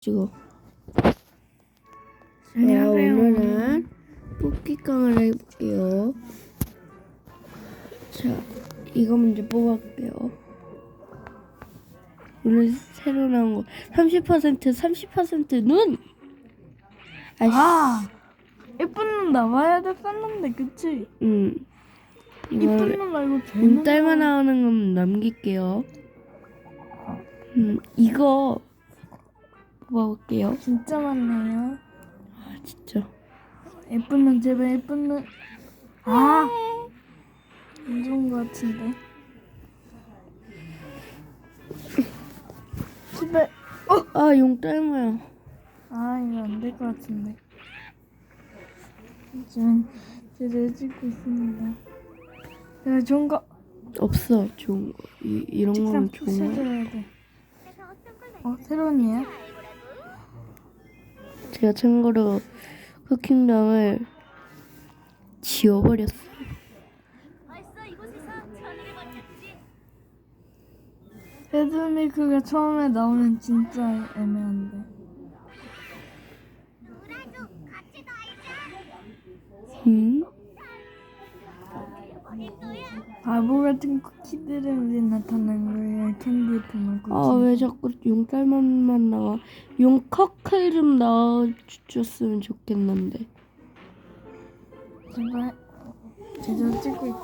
찍어. 자. 오늘은 뽑기깡을 해볼게요. 자, 이거 먼저 뽑아볼게요. 오늘 새로 나온 거 30% 30% 눈! 아이씨, 아 예쁜 눈 나와야 됐었는데 그치? 음. 예쁜 이거를 눈 말고 별눈 눈딸만 나오는 건 남길게요. 음, 이거 뽑아볼게요. 진짜 많네요 아, 진짜. 예쁜 눈 제발 예쁜 눈 아! 안 좋은 거 같은데 제발 아, 용딸마야. 아 이거 안 될 것 같은데 지금 제대로 찍고 있습니다 제가 좋은 거 없어, 좋은 거. 이, 이런 거는 좋은 거. 어? 새로운 이야? 제가 참고로 지워버렸어요. 천일을 버텼지. 레드밀크가 처음에 나오면 진짜 애매한데. 음? 바보 같은 쿠키들은 왜 나타난 거예요? 캔디 품을 아, 왜 자꾸 용딸만만 나와? 용커클 좀 나와줬으면 좋겠는데. 제발 제대로 찍고 있다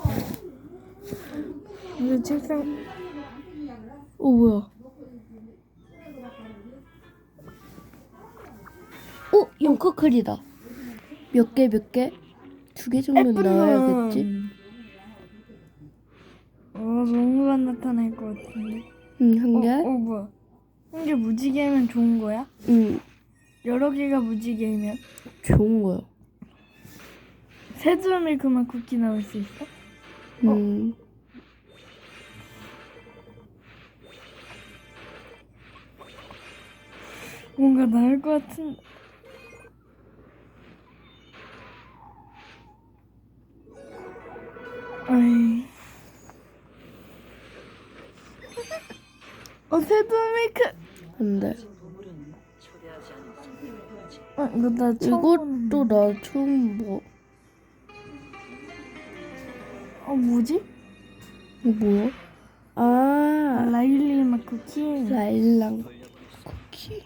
이거 책상 어, 뭐야? 어, 용커클이다. 몇 개, 몇 개? 두 개 정도 나와야겠지? 어 너무만 나타날 것 같은데 응, 한 어, 개? 어 뭐야 한 개 무지개면 좋은 거야? 응, 여러 개가 무지개면 좋은 거야. 세드밀크만 쿠키 나올 수 있어? 음. 뭔가 나을 것 같은 아이 어안 돼. 어 이거 나 처음 보는데. 이것도 나 처음 뭐, 어 뭐지? 이거 뭐야? 아, 라일리 맛 쿠키 라일랑 쿠키.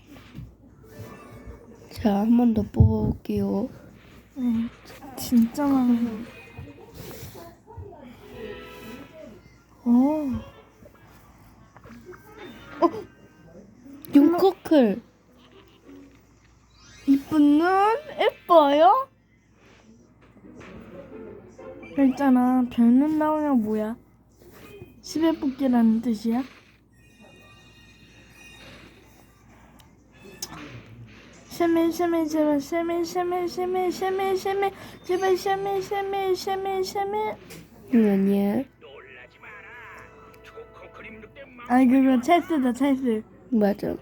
자, 한 번 더 뽑아볼게요. 네, 진짜 많아 오 용커클. 이쁜 눈 예뻐요? 있잖아 별눈 나오면 뭐야? 시베 뽑기라는 뜻이야? 샤멜 샤멜 제발 샤멜 샤멜 샤멜 샤멜 샤멜 제발 샤멜 샤멜 샤멜 샤멜 응, 아니야. 아 그거 찰스다 찰스 맞아.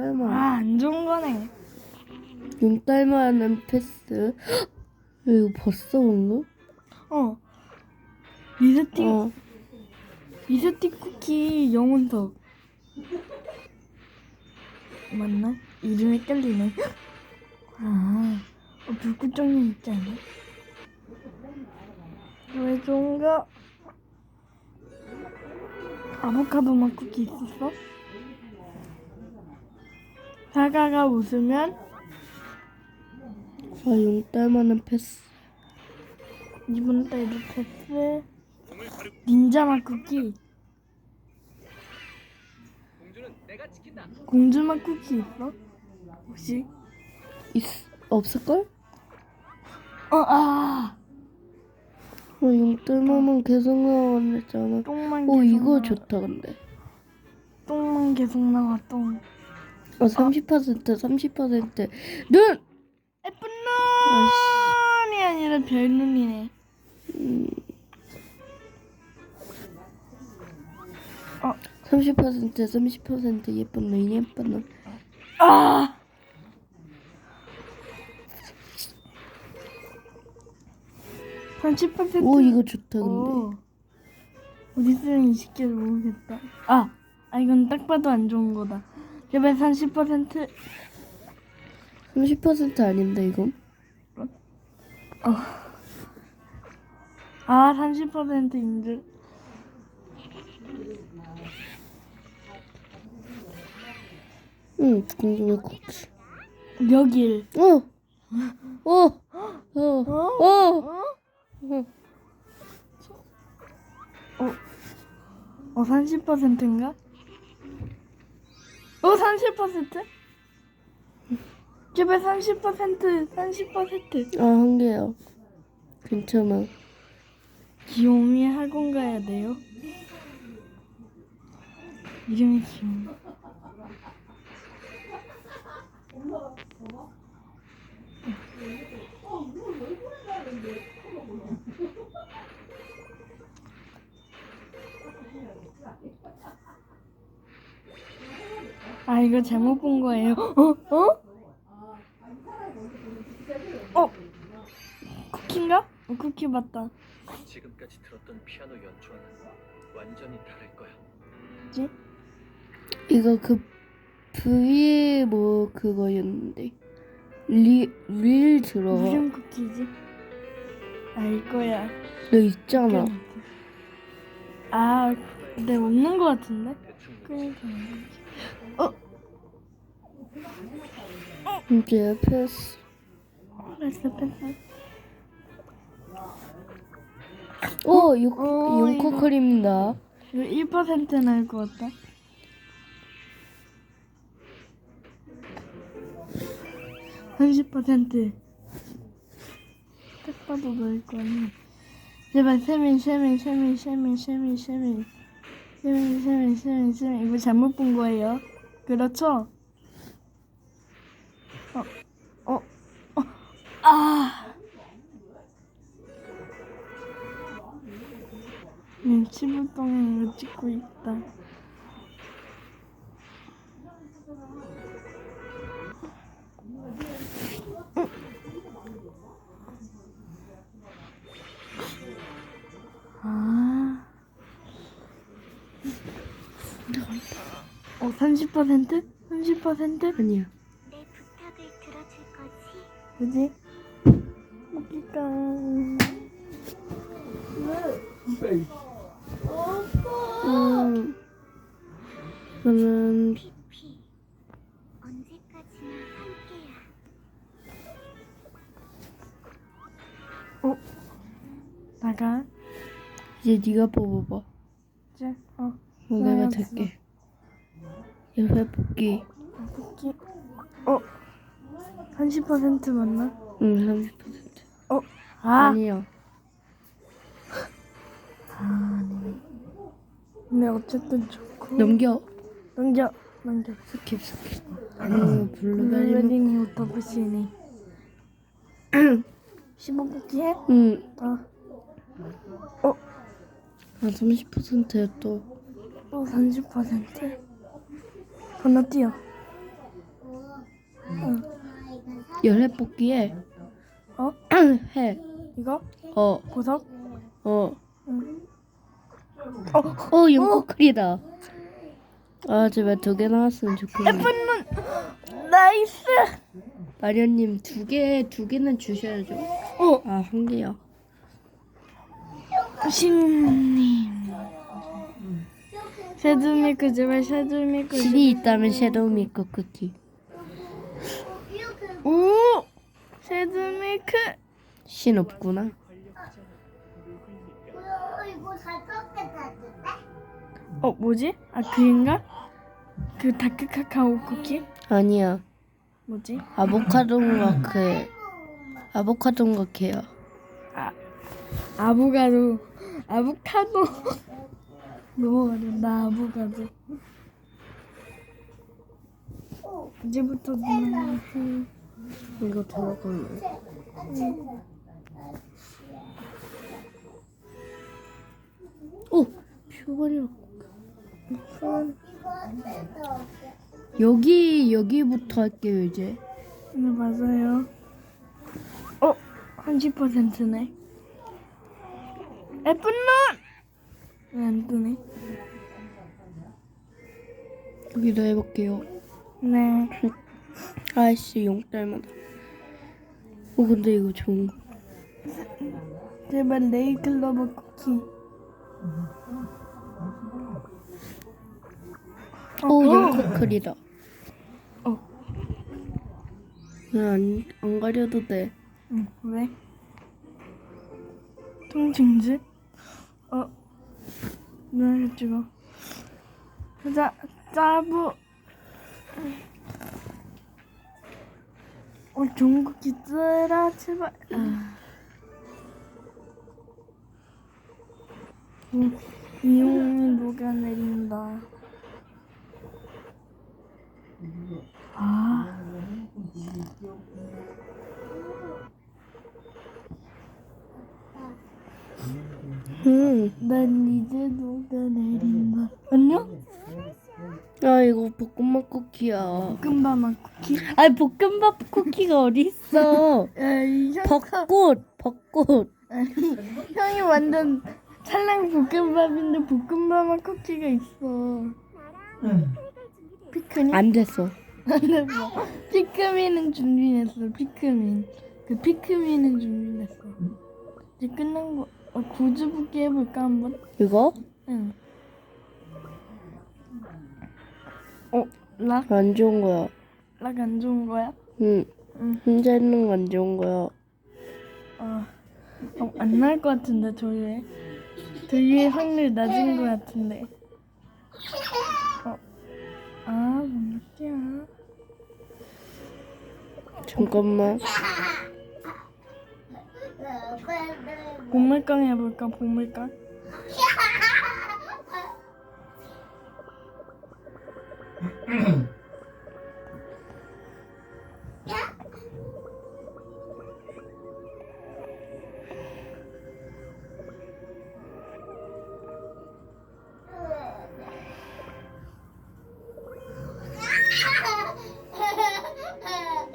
아, 용딸만. 아안 좋은 거네 용딸만은 패스. 헉! 이거 온 거? 어 미스틱 어. 미스틱 쿠키 영혼석 맞나? 이름 헷갈리네 아 어, 불꽃정리 있지 않아? 왜 좋은가? 아보카도 맛 쿠키 있었어? 사과가 웃으면 아, 용딸만은 패스. 이번 달도 패스 닌자 맛 쿠키 공주 맛 쿠키 있어? 혹시? 있, 없을걸? 어, 아! 어, 용딸만은 계속 나왔잖아. 똥만 오, 계속 이거 나와. 좋다, 근데. 똥만 계속 나와, 똥. 어, 30%, 30%. 눈! 예쁜 눈이 아니라 별눈이네. 음, 어. 30% 30% 예쁜 놈 예쁜 놈 아! 삼십 퍼센트. 오 이거 좋다 근데 오. 어디 쓰면 20개를 모르겠다. 아, 아 이건 딱 봐도 안 좋은 거다. 제발 30%. 30% 아닌데 이건 아, 30%인 줄. 응 궁금해 쿠키 여길. 어! 어! 어! 어? 어! 어? 어? 어, 30%인가? 어, 30%? 제발 30%, 30%. 아, 한 개요. 괜찮아. 귀요미 학원 가야 돼요? 이름이 귀요미. 아 이거 잘못 본 거예요. 어? 어? 어? 쿠키인가? 어, 쿠키 맞다. 지금까지 들었던 피아노 연주와는 완전히 다를 거야. 뭐지? 이거 그 V 뭐 그거였는데. 리, 릴 들어. 무슨 쿠키지? 아 이거야. 너 있잖아. 아 근데 없는 거 같은데? 대충 그러니까 어? 이제 패스. 됐어 됐어. 오, 육, 어, 용코 이거. 크림이다. 이거 1% 나올 것 같다. 삼십 퍼센트. 딱 봐도 넣을 거 아니야. 제발 세민 세민 세민 세민 세민 세민 세민 세민 세민 세민 이거 잘못 본 거예요. 그렇죠? 어, 어, 어, 아. 눈치불똥이 이거 찍고 있다. 아. 어, 30%? 30%? 아니야. 뭐지? 웃기다. 음. 저는 피 언제까지나 함께야. 나가. 이제 네가 뽑아봐. 이제, 어, 어, 내가. 될게. 옆에 뽑기. 쿠키. 어, 30% 맞나? 응, 30%. 어, 아. 아니야. 근데 어쨌든 좋고. 넘겨. 넘겨, 넘겨. 스킵, 스킵. 음, 블루베리. 먹- 블루베리니 오토부시니. 15쿠키 해? 응. 어, 아, 30%야 또. 또 30%? 건너뛰어. 열애 뽑기에 어? 해. 이거? 어, 보석? 어. 응. 어, 용코클이다. 아, 제발 두 개 나왔으면 좋겠네. 예쁜 나이스! 마련님 두 개, 두 개는 주셔야죠. 어, 아, 한 개요. 신님. 섀도우미크 제발 섀도우미크. 신이 있다면 섀도우 미커 쿠키. 오! 섀도우미크. 신 없구나. 어, 이거 잘 깎겠다는데? 어, 뭐지? 아, 그인가? 그 다크 카카오 쿠키? 아니야. 뭐지? 아보카도인가 그 아보카도인가 걔야. 아보가도. 아보카도. 너무 어렵다, 아보가도. 이제부터 누나한테 이거 들어가면. 오, 퓨버리로. 어때서 여기 여기부터 할게요 이제. 네, 맞아요. 어, 한 10%네. 예쁜 눈! 왜안 뜨네? 여기도 해볼게요. 네. 아이씨 용 닮았다. 어 근데 이거 좋은 거. 제발 네이클로버 쿠키. 오 용커클이다. 어. 안, 안 가려도 돼. 응, 왜? 통증지? 어, 눈을 찍어. 자, 짜부. 어, 종국이 뜨라, 제발. 아. 음, 이용이 녹아내린다. 아. 음. 난 이제 녹아내린다. 안녕? 아 이거 볶음밥 쿠키야. 볶음밥만 쿠키? 아 볶음밥 쿠키가 어디 있어? 에이, 형, 벚꽃 벚꽃. 아니, 형이 완전 찰랑 볶음밥인데 볶음밥만 쿠키가 있어. 피크닉? 안 됐어. 뭐. 피크민은 준비했어. 피크민. 그 피크민은 준비했어. 이제 끝난 거. 어, 구즈붓기 해볼까 한번? 이거 응. 어, 락? 안 좋은 거야. 락 안 좋은 거야? 응. 응. 혼자 있는 거 안 좋은 거야. 어, 어, 안 나올 것 같은데 조율 조율 확률 낮은 것 같은데 어, 아 뭔지야 잠깐만. 보물깡 해볼까 보물깡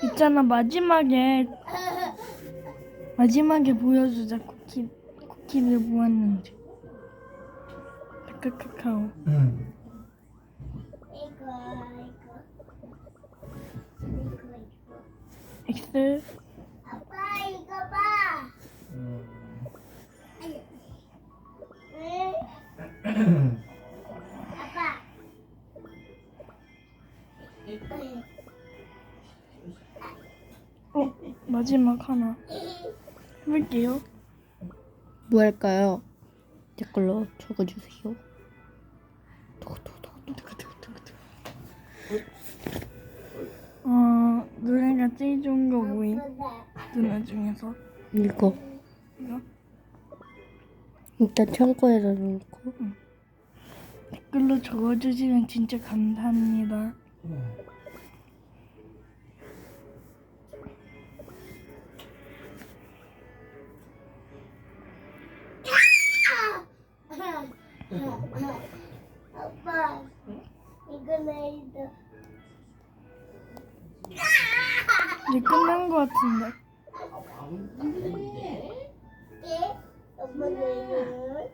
있잖아 마지막에 마지막에 보여주자 쿠키 쿠키를 모았는지 카카카카오. 이 거 이거 이거 이거 X 아빠 이거 봐. 왜? 아빠. 어 마지막 하나 해볼게요 뭐 할까요? 댓글로 적어주세요. 어 노래가 제일 좋은 거 뭐임 누나 중에서 이거 이거 일단 창고에다 놓고. 댓글로 적어주시면 진짜 감사합니다. 아빠 내일도 이제 끝난 거 같은데. 예? 엄마 내일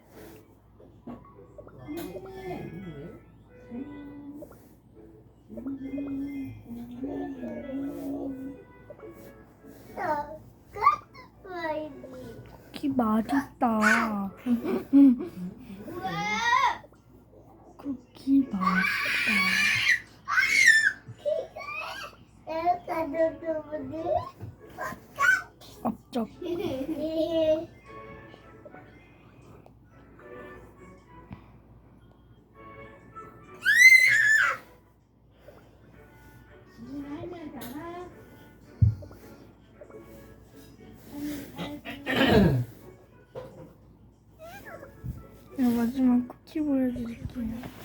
쿠키 맛있다. 쿠키 맛있다. 업적. 야, 마지막 쿠키 보여드릴게요.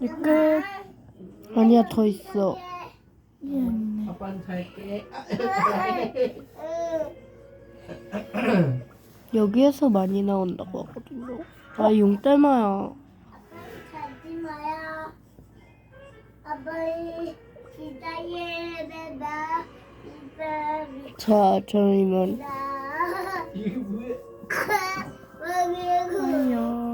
이 끝. 아니야, 더 있어. 여기에서 많이 나온다고 하거든요. 아, 용땜아야. 자, 저는 이만. 이게 뭐야? 안녕.